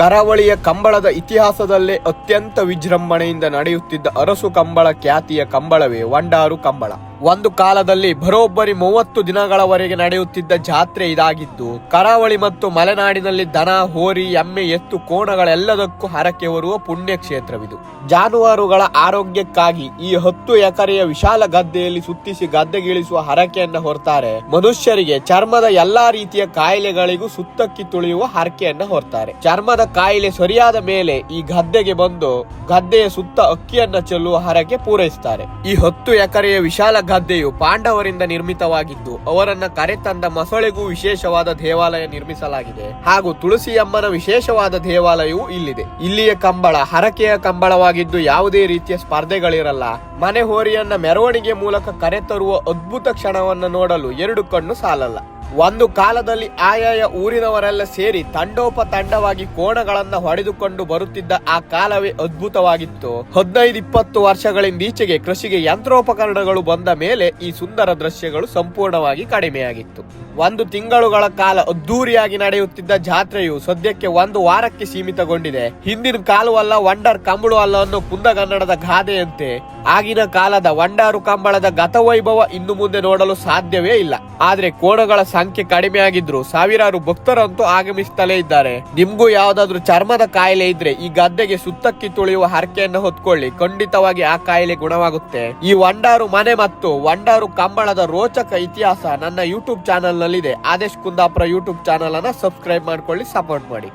ಕರಾವಳಿಯ ಕಂಬಳದ ಇತಿಹಾಸದಲ್ಲೇ ಅತ್ಯಂತ ವಿಜೃಂಭಣೆಯಿಂದ ನಡೆಯುತ್ತಿದ್ದ ಅರಸು ಕಂಬಳ ಖ್ಯಾತಿಯ ಕಂಬಳವೇ ವಂಡಾರು ಕಂಬಳ. ಒಂದು ಕಾಲದಲ್ಲಿ ಬರೋಬ್ಬರಿ ಮೂವತ್ತು ದಿನಗಳವರೆಗೆ ನಡೆಯುತ್ತಿದ್ದ ಜಾತ್ರೆ ಇದಾಗಿದ್ದು, ಕರಾವಳಿ ಮತ್ತು ಮಲೆನಾಡಿನಲ್ಲಿ ದನ, ಹೋರಿ, ಎಮ್ಮೆ, ಎತ್ತು, ಕೋಣಗಳೆಲ್ಲದಕ್ಕೂ ಹರಕೆ ಹೊರುವ ಪುಣ್ಯಕ್ಷೇತ್ರವಿದು. ಜಾನುವಾರುಗಳ ಆರೋಗ್ಯಕ್ಕಾಗಿ ಈ ಹತ್ತು ಎಕರೆಯ ವಿಶಾಲ ಗದ್ದೆಯಲ್ಲಿ ಸುತ್ತಿಸಿ ಗದ್ದೆಗಿಳಿಸುವ ಹರಕೆಯನ್ನು ಹೊರ್ತಾರೆ. ಮನುಷ್ಯರಿಗೆ ಚರ್ಮದ ಎಲ್ಲಾ ರೀತಿಯ ಕಾಯಿಲೆಗಳಿಗೂ ಸುತ್ತಕ್ಕಿ ತುಳಿಯುವ ಹರಕೆಯನ್ನು ಹೊರ್ತಾರೆ. ಚರ್ಮದ ಕಾಯಿಲೆ ಸರಿಯಾದ ಮೇಲೆ ಈ ಗದ್ದೆಗೆ ಬಂದು ಗದ್ದೆಯ ಸುತ್ತ ಅಕ್ಕಿಯನ್ನ ಚೆಲ್ಲುವ ಹರಕೆ ಪೂರೈಸುತ್ತಾರೆ ಈ ಹತ್ತು ಎಕರೆಯ ವಿಶಾಲ ಗದ್ದೆಯು ಪಾಂಡವರಿಂದ ನಿರ್ಮಿತವಾಗಿದ್ದು, ಅವರನ್ನ ಕರೆತಂದ ಮೊಸಳೆಗೂ ವಿಶೇಷವಾದ ದೇವಾಲಯ ನಿರ್ಮಿಸಲಾಗಿದೆ. ಹಾಗೂ ತುಳಸಿಯಮ್ಮನ ವಿಶೇಷವಾದ ದೇವಾಲಯವು ಇಲ್ಲಿದೆ. ಇಲ್ಲಿಯ ಕಂಬಳ ಹರಕೆಯ ಕಂಬಳವಾಗಿದ್ದು ಯಾವುದೇ ರೀತಿಯ ಸ್ಪರ್ಧೆಗಳಿರಲ್ಲ. ಮನೆ ಹೋರಿಯನ್ನ ಮೆರವಣಿಗೆ ಮೂಲಕ ಕರೆತರುವ ಅದ್ಭುತ ಕ್ಷಣವನ್ನ ನೋಡಲು ಎರಡು ಕಣ್ಣು ಸಾಲಲ್ಲ. ಒಂದು ಕಾಲದಲ್ಲಿ ಆಯಾಯ ಊರಿನವರೆಲ್ಲ ಸೇರಿ ತಂಡೋಪ ತಂಡವಾಗಿ ಕೋಣಗಳನ್ನು ಹೊಡೆದುಕೊಂಡು ಬರುತ್ತಿದ್ದ ಆ ಕಾಲವೇ ಅದ್ಭುತವಾಗಿತ್ತು. ಹದಿನೈದು ಇಪ್ಪತ್ತು ವರ್ಷಗಳಿಂದೀಚೆಗೆ ಕೃಷಿಗೆ ಯಂತ್ರೋಪಕರಣಗಳು ಬಂದ ಮೇಲೆ ಈ ಸುಂದರ ದೃಶ್ಯಗಳು ಸಂಪೂರ್ಣವಾಗಿ ಕಡಿಮೆಯಾಗಿತ್ತು. ಒಂದು ತಿಂಗಳುಗಳ ಕಾಲ ಅದ್ದೂರಿಯಾಗಿ ನಡೆಯುತ್ತಿದ್ದ ಜಾತ್ರೆಯು ಸದ್ಯಕ್ಕೆ ಒಂದು ವಾರಕ್ಕೆ ಸೀಮಿತಗೊಂಡಿದೆ. ಹಿಂದಿನ ಕಾಲವಲ್ಲ ವಂಡರ್ ಕಂಬಳು ಅಲ್ಲ ಅನ್ನೋ ಕುಂದಗನ್ನಡದ ಗಾದೆಯಂತೆ ಆಗಿನ ಕಾಲದ ವಂಡಾರು ಕಂಬಳದ ಗತವೈಭವ ಇನ್ನು ಮುಂದೆ ನೋಡಲು ಸಾಧ್ಯವೇ ಇಲ್ಲ. ಆದ್ರೆ ಕೋಣಗಳ ಸಂಖ್ಯೆ ಕಡಿಮೆ ಆಗಿದ್ರು ಸಾವಿರಾರು ಭಕ್ತರಂತೂ ಆಗಮಿಸುತ್ತಲೇ ಇದ್ದಾರೆ. ನಿಮ್ಗೂ ಯಾವ್ದಾದ್ರು ಚರ್ಮದ ಕಾಯಿಲೆ ಇದ್ರೆ ಈ ಗದ್ದೆಗೆ ಸುತ್ತಕ್ಕಿ ತುಳಿಯುವ ಹರಕೆಯನ್ನು ಹೊತ್ಕೊಳ್ಳಿ. ಖಂಡಿತವಾಗಿ ಆ ಕಾಯಿಲೆ ಗುಣವಾಗುತ್ತೆ. ಈ ವಂಡಾರು ಮನೆ ಮತ್ತು ವಂಡಾರು ಕಂಬಳದ ರೋಚಕ ಇತಿಹಾಸ ನನ್ನ ಯೂಟ್ಯೂಬ್ ಚಾನಲ್ ನಲ್ಲಿದೆ. ಆದೇಶ್ ಕುಂದಾಪುರ ಯೂಟ್ಯೂಬ್ ಚಾನಲ್ ಅನ್ನ ಸಬ್ಸ್ಕ್ರೈಬ್ ಮಾಡ್ಕೊಳ್ಳಿ ಸಪೋರ್ಟ್ ಮಾಡಿ.